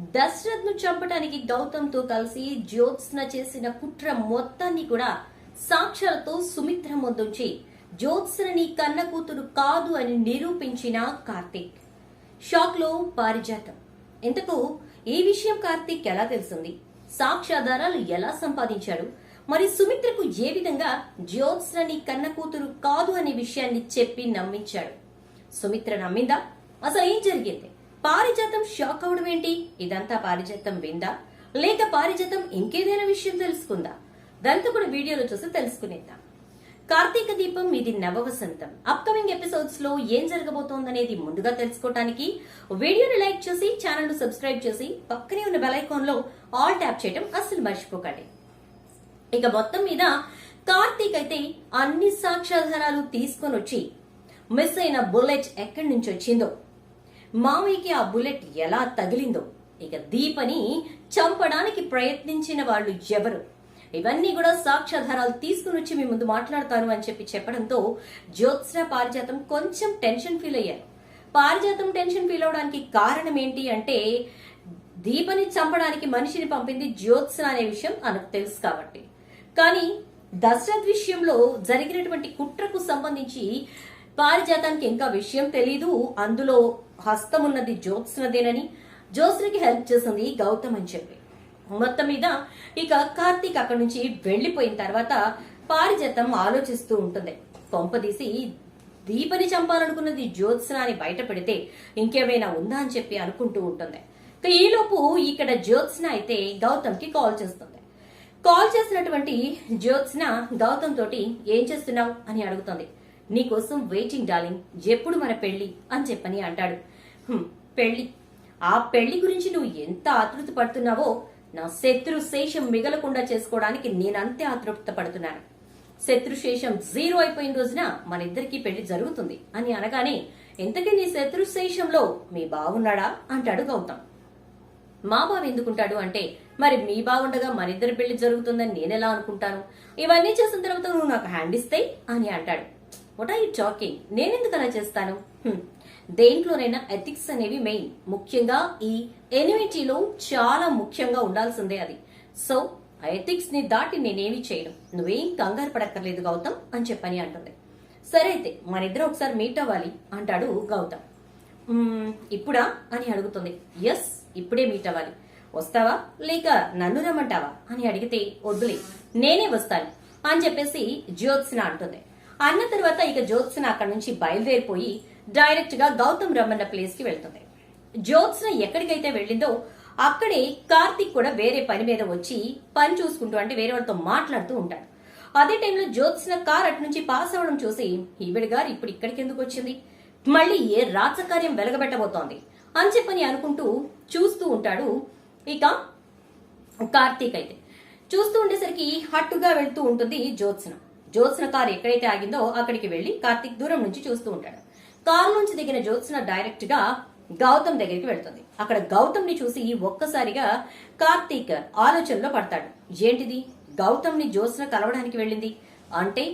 దశరథ్ను చంపడానికి గౌతమ్తో కలిసి జ్యోత్స్న చేసిన కుట్ర మొత్తాన్ని కూడా సాక్ష్యాలతో సుమిత్ర ముందుంచి జ్యోత్స్నని కన్న కూతురు కాదు అని నిరూపించిన కార్తీక్. షాక్లో పారిజాతం. ఇంతకు ఈ విషయం కార్తీక్ ఎలా తెలిసింది? సాక్ష్యాధారాలు ఎలా సంపాదించాడు? మరి సుమిత్రకు ఏ విధంగా జ్యోత్స్నని కన్న కూతురు కాదు అనే విషయాన్ని చెప్పి నమ్మించాడు? సుమిత్ర నమ్మిందా? అసలు ఏం జరిగింది? పారిజాతం షాక్ అవడం ఏంటి? ఇదంతా పారిజాతం విందా? లేక పారిజాతం ఇంకేదైనా విషయం తెలుసుకుందా? దాంతో కూడా వీడియోలో చూసి తెలుసుకునేద్దాం. కార్తీక దీపం ఇది నవవసంతం. అప్కమింగ్ ఎపిసోడ్స్లో ఏం జరగబోతోందనేది ముందుగా తెలుసుకోవడానికి వీడియోని లైక్ చేసి ఛానల్ను సబ్స్క్రైబ్ చేసి పక్కనే ఉన్న బెల్ ఐకాన్లో ఆల్ ట్యాప్ చేయడం అస్సలు మర్చిపోకండి. ఇక మొత్తం మీద కార్తీక్ అయితే అన్ని సాక్ష్యాధారాలు తీసుకొని వచ్చి మిస్ అయిన బుల్లెట్ ఎక్కడి నుంచి వచ్చిందో మావయ్యకి ఆ బుల్లెట్ ఎలా తగిలిందో? ఇక దీపని చంపడానికి ప్రయత్నించిన వాళ్ళు ఎవరు? ఇవన్నీ కూడా సాక్ష్యాధారాలు తీసుకుని వచ్చి మీ ముందు మాట్లాడతాను అని చెప్పి చెప్పడంతో జ్యోత్స్న పారిజాతం కొంచెం టెన్షన్ ఫీల్ అయ్యారు. పారిజాతం టెన్షన్ ఫీల్ అవడానికి కారణం ఏంటి అంటే దీపని చంపడానికి మనిషిని పంపింది జ్యోత్స్న అనే విషయం అనకు తెలుసు కాబట్టి. కానీ దశరథ్ విషయంలో జరిగినటువంటి కుట్రకు సంబంధించి పారిజాతానికి ఇంకా విషయం తెలీదు. అందులో హస్తం ఉన్నది జ్యోత్స్నదేనని జ్యోత్స్నకి హెల్ప్ చేసింది గౌతమ్ అని చెప్పి. మొత్తం మీద ఇక కార్తీక్ అక్కడి నుంచి వెళ్ళిపోయిన తర్వాత పారిజాతం ఆలోచిస్తూ ఉంటుంది. కొంపదీసి దీపని చంపాలనుకున్నది జ్యోత్స్న అని బయట పెడితే ఇంకేమైనా ఉందా అని చెప్పి అనుకుంటూ ఉంటుంది. ఈలోపు ఇక్కడ జ్యోత్స్న అయితే గౌతమ్కి కాల్ చేస్తుంది. కాల్ చేసినటువంటి జ్యోత్స్న గౌతమ్ తోటి ఏం చేస్తున్నావు? అని అడుగుతుంది. నీకోసం వెయిటింగ్ డార్లింగ్ ఎప్పుడు మన పెళ్ళి అని చెప్పని అంటాడు. పెళ్ళి ఆ పెళ్ళి గురించి నువ్వు ఎంత ఆతృత పడుతున్నావో నా శత్రు శేషం మిగలకుండా చేసుకోవడానికి నేనంతే ఆతృప్త పడుతున్నాను. శత్రు శేషం జీరో అయిపోయిన రోజున మన ఇద్దరికి పెళ్ళి జరుగుతుంది అని అనగానే ఇంతకీ నీ శత్రు శేషంలో మీ బావున్నాడా? అంటాడు గౌతమ్. మా బావ ఎందుకుంటాడు అంటే మరి మీ బాగుండగా మనిద్దరి పెళ్ళి జరుగుతుందని నేనెలా అనుకుంటాను? ఇవన్నీ చేసిన తర్వాత నువ్వు నాకు హ్యాండ్ ఇస్తాయి అని అంటాడు. వాట్ ఆర్ యూ టాకింగ్ నేనెందుకు అలా చేస్తాను? Hmm. దేంట్లోనైనా ఎథిక్స్ అనేవి మెయిన్ ముఖ్యంగా ఈ ఎనిమిటీలో చాలా ముఖ్యంగా ఉండాల్సిందే అది. సో ఆ ఎథిక్స్ని దాటి నేనేమి చేయను. నువ్వేం కంగారు పడక్కర్లేదు గౌతమ్ అని చెప్పని అంటుంది. సరే అయితే మన ఇద్దరు ఒకసారి మీట్ అవ్వాలి అంటాడు గౌతమ్. Hmm, ఇప్పుడా అని అడుగుతుంది. ఎస్ ఇప్పుడే మీట్ అవ్వాలి. వస్తావా? లేక నన్ను రమ్మంటావా? అని అడిగితే వద్దులే నేనే వస్తాను అని చెప్పేసి జ్యోత్స్న అంటుంది. అన్న తర్వాత ఇక జ్యోత్స్న అక్కడి నుంచి బయలుదేరిపోయి డైరెక్ట్గా గౌతమ్ రమ్మన్న ప్లేస్కి వెళ్తుంది. జ్యోత్స్న ఎక్కడికైతే వెళ్ళిందో అక్కడే కార్తిక్ కూడా వేరే పని మీద వచ్చి పని చూసుకుంటూ అంటే వేరే వాళ్ళతో మాట్లాడుతూ ఉంటాడు. అదే టైంలో జ్యోత్స్న కార్ అటు నుంచి పాస్ అవడం చూసి ఈవిడ గారు ఇప్పుడు ఇక్కడికి ఎందుకు వచ్చింది? మళ్ళీ ఏ రాజకార్యం వెలగబెట్టబోతోంది? అని చెప్పని అనుకుంటూ చూస్తూ ఉంటాడు ఇక కార్తీక్ అయితే. చూస్తూ ఉండేసరికి హట్టుగా వెళ్తూ ఉంటుంది జ్యోత్స్న. జ్యోత్స్న కారు ఎక్కడైతే ఆగిందో అక్కడికి వెళ్ళి కార్తీక్ దూరం నుంచి చూస్తూ ఉంటాడు. కారు నుంచి దిగిన జ్యోత్స్న డైరెక్ట్గా గౌతమ్ దగ్గరికి వెళ్తుంది. అక్కడ గౌతమ్ని చూసి ఒక్కసారిగా కార్తీక్ ఆలోచనలో పడతాడు. ఏంటిది? గౌతమ్ని జ్యోత్స్న కలవడానికి వెళ్ళింది? అంటే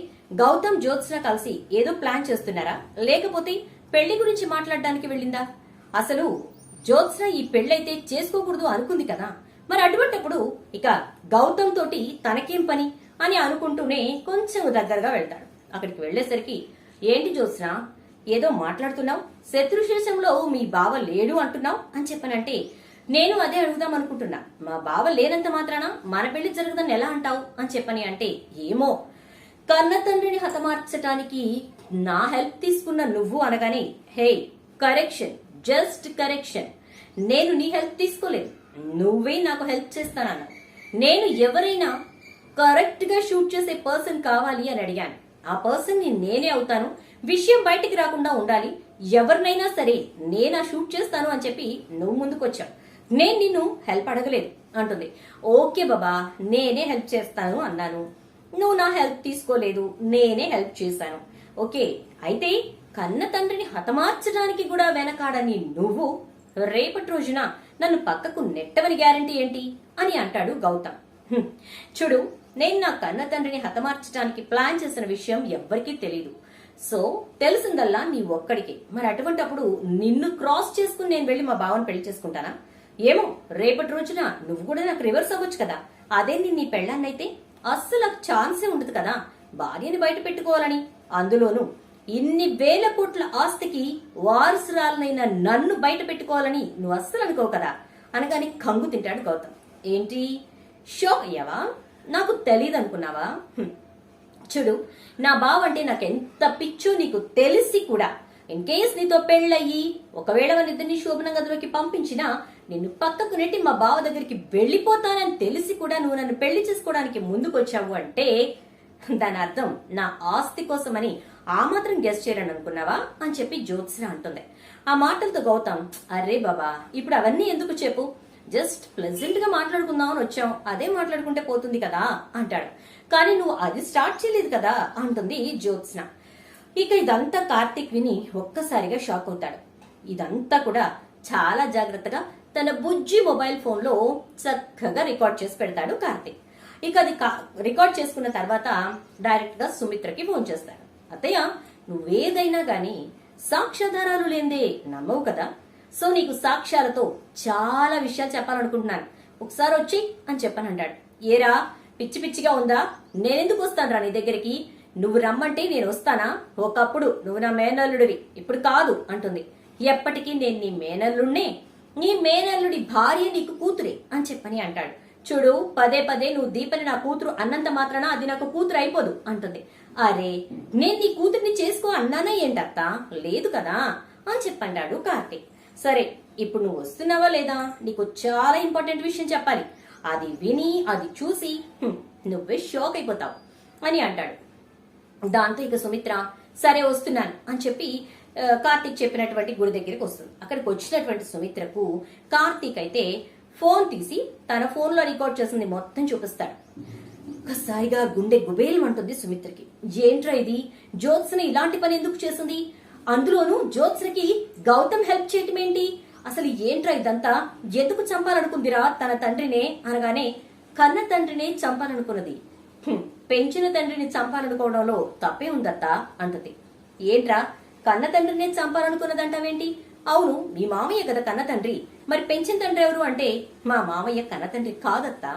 గౌతమ్ జ్యోత్స్న కలిసి ఏదో ప్లాన్ చేస్తున్నారా? లేకపోతే పెళ్ళి గురించి మాట్లాడడానికి వెళ్ళిందా? అసలు జ్యోత్స్న ఈ పెళ్ళైతే చేసుకోకూడదు అనుకుంది కదా. మరి అటువంటిప్పుడు ఇక గౌతమ్ తోటి తనకేం పని? అని అనుకుంటూనే కొంచెం దగ్గరగా వెళ్తాడు. అక్కడికి వెళ్ళేసరికి ఏంటి జ్యోత్స్న? ఏదో మాట్లాడుతున్నావు? శత్రుశేషంలో మీ బావ లేడు అంటున్నావు? అని చెప్పనంటే నేను అదే అడుగుదాం అనుకుంటున్నా. మా బావ లేనంత మాత్రాన మన పెళ్ళి జరగదని ఎలా అంటావు? అని చెప్పని అంటే ఏమో. కన్న తండ్రిని హతమార్చటానికి నా హెల్ప్ తీసుకున్న నువ్వు అనగానే హే కరెక్షన్ జస్ట్ కరెక్షన్. నేను నీ హెల్ప్ తీసుకోలేదు. నువ్వే నాకు హెల్ప్ చేస్తానన్నా నేను ఎవరైనా కరెక్ట్గా షూట్ చేసే పర్సన్ కావాలి అని అడిగాను. ఆ పర్సన్ని నేనే అవుతాను. విషయం బయటికి రాకుండా ఉండాలి. ఎవరినైనా సరే నేను షూట్ చేస్తాను అని చెప్పి నువ్వు ముందుకొచ్చావు. నేను నిన్ను హెల్ప్ అడగలేదు అంటుంది. ఓకే బాబా నేనే హెల్ప్ చేస్తాను అన్నాను. నువ్వు నా హెల్ప్ తీసుకోలేదు నేనే హెల్ప్ చేశాను. ఓకే అయితే కన్న తండ్రిని హతమార్చడానికి కూడా వెనకాడని నువ్వు రేపటి రోజున నన్ను పక్కకు నెట్టవని గ్యారంటీ ఏంటి? అని అంటాడు గౌతమ్. చూడు నేను నా కన్న తండ్రిని హతమార్చడానికి ప్లాన్ చేసిన విషయం ఎవ్వరికీ తెలియదు సో తెలిసిందల్లా నీ ఒక్కడికి. మరి అటువంటి అప్పుడు నిన్ను క్రాస్ చేసుకుని నేను వెళ్ళి మా బావని పెళ్ళి చేసుకుంటానా? ఏమో రేపటి రోజున నువ్వు కూడా నాకు రివర్స్ అవ్వచ్చు కదా. అదే నేను నీ పెళ్ళాన్నైతే అస్సలు నాకు ఛాన్సే ఉండదు కదా. భార్యని బయట పెట్టుకోవాలని. అందులోనూ ఇన్ని వేల కోట్ల ఆస్తికి వారసురాలనైన నన్ను బయట పెట్టుకోవాలని నువ్వు అస్సలు అనుకో కదా. అనగానే కంగు తింటాడు గౌతమ్. ఏంటి? షాక్ అయ్యావా? తెలియదు అనుకున్నావా చూడు నా బావ అంటే నాకు ఎంత పిచ్చు నీకు తెలిసి కూడా ఇన్ కేస్ నీతో పెళ్ళయ్యి ఒకవేళ మన ఇద్దరిని శోభన గదిలోకి పంపించినా నిన్ను పక్కకు నెట్టి మా బావ దగ్గరికి వెళ్ళిపోతానని తెలిసి కూడా నువ్వు నన్ను పెళ్ళి చేసుకోవడానికి ముందుకొచ్చావు అంటే దాని అర్థం నా ఆస్తి కోసమని ఆ మాత్రం గెస్ట్ చేయాలని అనుకున్నావా అని చెప్పి జ్యోత్స్న అంటుంది. ఆ మాటలతో గౌతమ్ అరే బాబా ఇప్పుడు అవన్నీ ఎందుకు చెప్పు? జస్ట్ ప్లెజెంట్గా మాట్లాడుకుందామని వచ్చాం. అదే మాట్లాడుకుంటే పోతుంది కదా అంటాడు. కానీ నువ్వు అది స్టార్ట్ చేయలేదు కదా అంటుంది జ్యోత్స్న. ఇక ఇదంతా కార్తిక్ విని ఒక్కసారిగా షాక్ అవుతాడు. ఇదంతా కూడా చాలా జాగ్రత్తగా తన బుజ్జి మొబైల్ ఫోన్లో చక్కగా రికార్డ్ చేసి పెడతాడు కార్తిక్. ఇక అది కా- రికార్డ్ చేసుకున్న తర్వాత డైరెక్ట్గా సుమిత్రకి ఫోన్ చేస్తాడు. అత్తయ్య నువ్వేదైనా గాని సాక్ష్యాధారాలు లేందే నమ్మవు కదా. సో నీకు సాక్ష్యాలతో చాలా విషయాలు చెప్పాలనుకుంటున్నాను. ఒకసారి వచ్చి అని చెప్పానంటాడు ఏరా పిచ్చి పిచ్చిగా ఉందా? నేనెందుకు వస్తానురా నీ దగ్గరికి? నువ్వు రమ్మంటే నేను వస్తానా? ఒకప్పుడు నువ్వు నా మేనల్లుడివి ఇప్పుడు కాదు అంటుంది. ఎప్పటికీ నేను నీ మేనల్లుడినే నీ మేనల్లుడి భార్య నీకు కూతురే అని చెప్పని అంటాడు. చూడు పదే పదే నువ్వు దీపని నా కూతురు అన్నంత మాత్రాన అది నాకు కూతురు అయిపోదు అంటుంది. అరే నేను నీ కూతుర్ని చేసుకో అన్నానా ఏంటత్తా? లేదు కదా అని చెప్పండాడు కార్తీక్. సరే ఇప్పుడు నువ్వు వస్తున్నావా లేదా? నీకు చాలా ఇంపార్టెంట్ విషయం చెప్పాలి. అది విని అది చూసి నువ్వే షాక్ అయిపోతావు అని అంటాడు. దాంతో ఇక సుమిత్ర సరే వస్తున్నాను అని చెప్పి కార్తీక్ చెప్పినటువంటి గుడి దగ్గరికి వస్తుంది. అక్కడికి వచ్చినటువంటి సుమిత్రకు కార్తీక్ అయితే ఫోన్ తీసి తన ఫోన్లో రికార్డ్ చేసింది మొత్తం చూపిస్తాడు. ఒక్కసారిగా గుండె గుబేలు అంటుంది సుమిత్రకి. ఏంట్రా ఇది? జ్యోత్స్న ఇలాంటి పని ఎందుకు చేసింది? అందులోనూ జ్యోత్స్నకి గౌతమ్ హెల్ప్ చేయటం ఏంటి? అసలు ఏంట్రా ఇదంతా? ఎందుకు చంపాలనుకుందిరా తన తండ్రినే అనగానే కన్న తండ్రినే చంపాలనుకున్నది. పెంచిన తండ్రిని చంపాలనుకోవడంలో తప్పే ఉందత్త అంటది ఏంట్రా? కన్న తండ్రినే చంపాలనుకున్నదంటావేంటి? అవును మీ మామయ్య కదా కన్న తండ్రి. మరి పెంచిన తండ్రి ఎవరు అంటే మా మామయ్య కన్న తండ్రి కాదత్తా.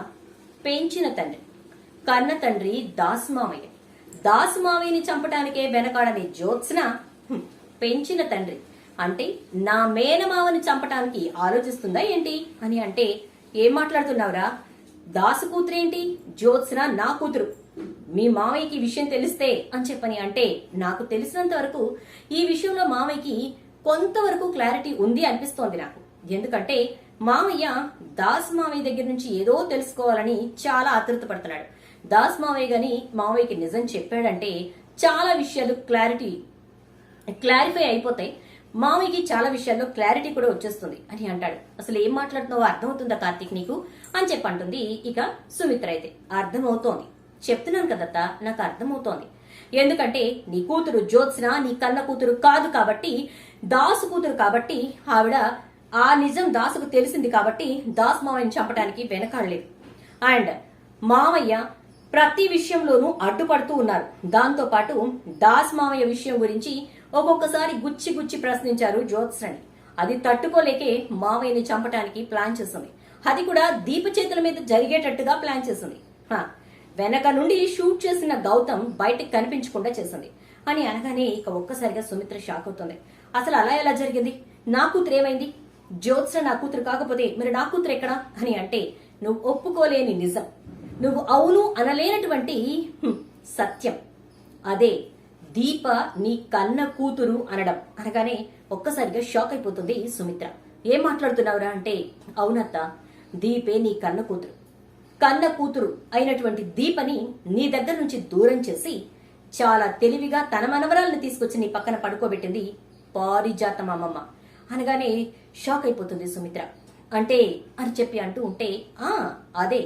పెంచిన తండ్రి. కన్న తండ్రి దాస్ మామయ్య. దాస్ మామయ్యని చంపటానికే వెనకాడని జ్యోత్స్న పెంచిన తండ్రి. అంటే నా మేనమావని చంపటానికి ఆలోచిస్తుందా ఏంటి? అని అంటే ఏం మాట్లాడుతున్నావురా? దాసు కూతురేంటి? జ్యోత్స్న నా కూతురు. మీ మామయ్యకి విషయం తెలిస్తే అని చెప్పని అంటే నాకు తెలిసినంత వరకు ఈ విషయంలో మామయ్యకి కొంతవరకు క్లారిటీ ఉంది అనిపిస్తోంది నాకు. ఎందుకంటే మామయ్య దాస్ మామయ్య దగ్గర నుంచి ఏదో తెలుసుకోవాలని చాలా ఆతృత పడుతున్నాడు. దాస్ మామయ్య గాని మామయ్యకి నిజం చెప్పాడంటే చాలా విషయాలు క్లారిటీ క్లారిఫై అయిపోతాయి మామయ్యకి చాలా విషయాల్లో క్లారిటీ కూడా వచ్చేస్తుంది అని అంటాడు. అసలు ఏం మాట్లాడుతున్నావో అర్థమవుతుందా కార్తీక్ నీకు? అని చెప్పి అంటుంది ఇక సుమిత్ర అయితే. అర్థమవుతోంది. చెప్తున్నాను కదత్త నాకు అర్థమవుతోంది. ఎందుకంటే నీ కూతురు జ్యోత్స్న నీ కన్న కూతురు కాదు కాబట్టి దాసు కూతురు కాబట్టి ఆవిడ ఆ నిజం దాసుకు తెలిసింది కాబట్టి దాస్ మామయ్యని చంపడానికి వెనకాడలేదు. అండ్ మామయ్య ప్రతి విషయంలోనూ అడ్డుపడుతూ ఉన్నారు. దాంతో పాటు దాస్ మామయ్య విషయం గురించి ఒక్కొక్కసారి గుచ్చి గుచ్చి ప్రశ్నించారు జ్యోత్స్నని. అది తట్టుకోలేకే మావయ్యని చంపటానికి ప్లాన్ చేసింది. అది కూడా దీప చేతుల మీద జరిగేటట్టుగా ప్లాన్ చేసింది. వెనక నుండి షూట్ చేసిన గౌతమ్ బయటకు కనిపించకుండా చేసింది. అని అనగానే ఇక ఒక్కసారిగా సుమిత్ర షాక్ అవుతుంది. అసలు అలా ఎలా జరిగింది? నా కూతురు ఏమైంది? జ్యోత్స్న నా కూతురు కాకపోతే మరి నా కూతురు ఎక్కడా? అని అంటే నువ్వు ఒప్పుకోలేని నిజం. నువ్వు అవును అనలేనటువంటి సత్యం. అదే దీప నీ కన్న కూతురు అనడం. అనగానే ఒక్కసారిగా షాక్ అయిపోతుంది సుమిత్ర. ఏం మాట్లాడుతున్నావురా అంటే అవునత్త దీపే నీ కన్న కూతురు. కన్న కూతురు అయినటువంటి దీపని నీ దగ్గర నుంచి దూరం చేసి చాలా తెలివిగా తన మనవరాలను తీసుకొచ్చి నీ పక్కన పడుకోబెట్టింది పారిజాతం అమ్మమ్మ. అనగానే షాక్ అయిపోతుంది సుమిత్ర. అంటే అని చెప్పి అంటూ ఉంటే ఆ అదే.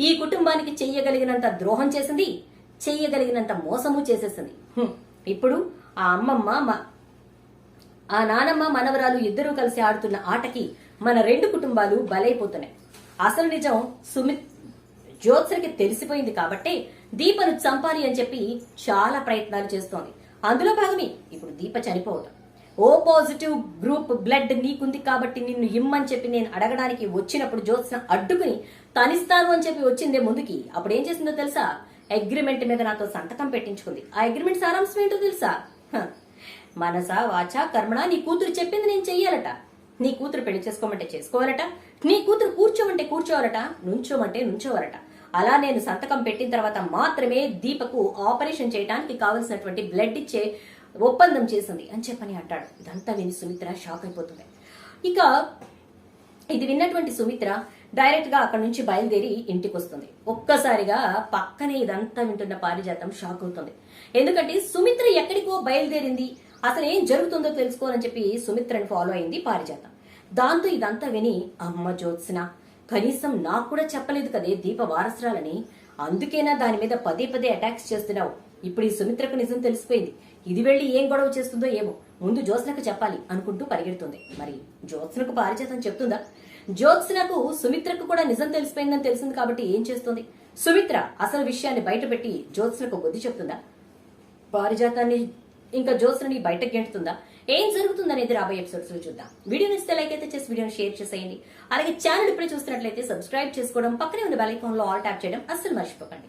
ఈ కుటుంబానికి చెయ్యగలిగినంత ద్రోహం చేసింది చెయ్యగలిగినంత మోసము చేసేసింది. ఇప్పుడు ఆ అమ్మమ్మ ఆ నానమ్మ మనవరాలు ఇద్దరూ కలిసి ఆడుతున్న ఆటకి మన రెండు కుటుంబాలు బలైపోతున్నాయి. అసలు నిజం సుమిత్ జ్యోత్సరికి తెలిసిపోయింది కాబట్టి దీపను చంపాలి అని చెప్పి చాలా ప్రయత్నాలు చేస్తోంది. అందులో భాగమే ఇప్పుడు దీప చనిపోవటం. ఓ పాజిటివ్ గ్రూప్ బ్లడ్ నీకుంది కాబట్టి నిన్ను ఇమ్మని చెప్పి నేను అడగడానికి వచ్చినప్పుడు జ్యోత్స్న అడ్డుకుని తనిస్తాను అని చెప్పి వచ్చిందే ముందుకి. అప్పుడు ఏం చేసిందో తెలుసా? అగ్రిమెంట్ మీద నాతో సంతకం పెట్టించుకుంది. ఆ అగ్రిమెంట్ సారాంశం ఏంటో తెలుసా? మనసా మనస వాచ కర్మణ నీ కూతురు చెప్పింది నేను చెయ్యాలట. నీ కూతురు పెళ్ళి చేసుకోమంటే చేసుకోవాలట. నీ కూతురు కూర్చోమంటే కూర్చోవాలట. నుంచోమంటే నుంచోవాలట. అలా నేను సంతకం పెట్టిన తర్వాత మాత్రమే దీపకు ఆపరేషన్ చేయడానికి కావలసినటువంటి బ్లడ్ ఇచ్చే ఒప్పందం చేసింది అని చెప్పని అంటాడు. ఇదంతా విని సుమిత్ర షాక్ అయిపోతుంది. ఇక ఇది విన్నటువంటి సుమిత్ర డైరెక్ట్గా అక్కడ నుంచి బయలుదేరి ఇంటికి వస్తుంది ఒక్కసారిగా పక్కనే ఇదంతా వింటున్న పారిజాతం షాక్ అవుతుంది ఎందుకంటే సుమిత్ర ఎక్కడికో బయలుదేరింది. అసలు ఏం జరుగుతుందో తెలుసుకోవాలని చెప్పి సుమిత్రని ఫాలో అయింది పారిజాతం. దాంతో ఇదంతా విని అమ్మ జ్యోత్స్న కనీసం నాకు కూడా చెప్పలేదు కదే దీప వారసురాలని. అందుకేనా దాని మీద పదే పదే అటాక్స్ చేస్తున్నావు. ఇప్పుడు ఈ సుమిత్రకు నిజం తెలిసిపోయింది. ఇది వెళ్ళి ఏం గొడవ చేస్తుందో ఏమో. ముందు జ్యోత్స్నకు చెప్పాలి అనుకుంటూ పరిగెడుతుంది. మరి జ్యోత్స్నకు పారిజాతం చెప్తుందా? జ్యోత్స్నకు సుమిత్రకు కూడా నిజం తెలిసిపోయిందని తెలిసింది కాబట్టి ఏం చేస్తుంది? సుమిత్ర అసలు విషయాన్ని బయటపెట్టి జ్యోత్స్నకు బుద్ధి చెప్తుందా? పారిజాతాన్ని ఇంకా జ్యోత్స్నని బయటకు గెంటుతుందా? ఏం జరుగుతుందనేది రాబోయే ఎపిసోడ్స్లో చూద్దాం. వీడియో ఇస్తే లైక్ అయితే చేసి వీడియోని షేర్ చేసేయండి. అలాగే ఛానల్ ఇప్పుడే చూస్తున్నట్లయితే సబ్స్క్రైబ్ చేసుకోవడం పక్కనే ఉన్న బెల్ ఐకాన్లో ఆల్ ట్యాప్ చేయడం అస్సలు మర్చిపోకండి.